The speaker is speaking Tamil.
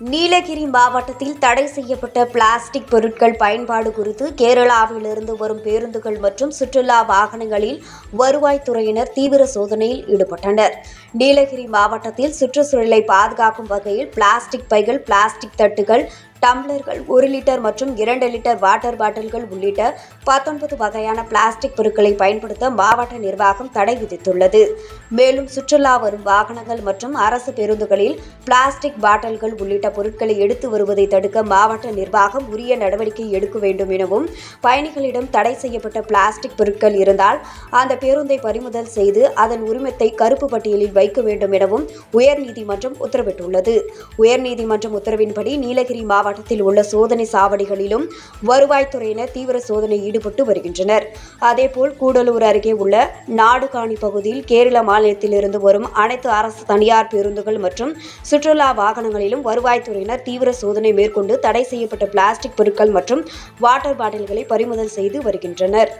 நீலகிரி மாவட்டத்தில் தடை செய்யப்பட்ட பிளாஸ்டிக் பொருட்கள் பயன்பாடு குறித்து கேரளாவிலிருந்து வரும் பேருந்துகள் மற்றும் சுற்றுலா வாகனங்களில் வருவாய்த்துறையினர் தீவிர சோதனையில் ஈடுபட்டனர். நீலகிரி மாவட்டத்தில் சுற்றுச்சூழலை பாதுகாக்கும் வகையில் பிளாஸ்டிக் பைகள் பிளாஸ்டிக் தட்டுகள் டம்ளர்கள் ஒரு லிட்டர் மற்றும் இரண்டு லிட்டர் வாட்டர் பாட்டில்கள் உள்ளிட்ட பத்தொன்பது வகையான பிளாஸ்டிக் பொருட்களை பயன்படுத்த மாவட்ட நிர்வாகம் தடை விதித்துள்ளது. மேலும் சுற்றுலா வரும் வாகனங்கள் மற்றும் அரசு பேருந்துகளில் பிளாஸ்டிக் பாட்டில்கள் உள்ளிட்ட பொருட்களை எடுத்து வருவதை தடுக்க மாவட்ட நிர்வாகம் உரிய நடவடிக்கை எடுக்க வேண்டும் எனவும் பயணிகளிடம் தடை செய்யப்பட்ட பிளாஸ்டிக் பொருட்கள் இருந்தால் அந்த பேருந்தை பறிமுதல் செய்து அதன் உரிமத்தை கருப்பு பட்டியலில் வைக்க வேண்டும் எனவும் உயர்நீதிமன்றம் உத்தரவிட்டுள்ளது. உயர்நீதிமன்றம் உத்தரவின்படி நீலகிரி மாவட்டத்தில் உள்ள சோதனை சாவடிகளிலும் வருவாய்த்துறையினர் தீவிர சோதனை ஈடுபட்டு வருகின்றனர். அதேபோல் கூடலூர் அருகே உள்ள நாடுகாணி பகுதியில் கேரள மாநிலத்திலிருந்து வரும் அனைத்து அரசு தனியார் பேருந்துகள் மற்றும் சுற்றுலா வாகனங்களிலும் வருவாய்த்துறையினர் தீவிர சோதனை மேற்கொண்டு தடை செய்யப்பட்ட பிளாஸ்டிக் பொருட்கள் மற்றும் வாட்டர் பாட்டில்களை பறிமுதல் செய்து வருகின்றனர்.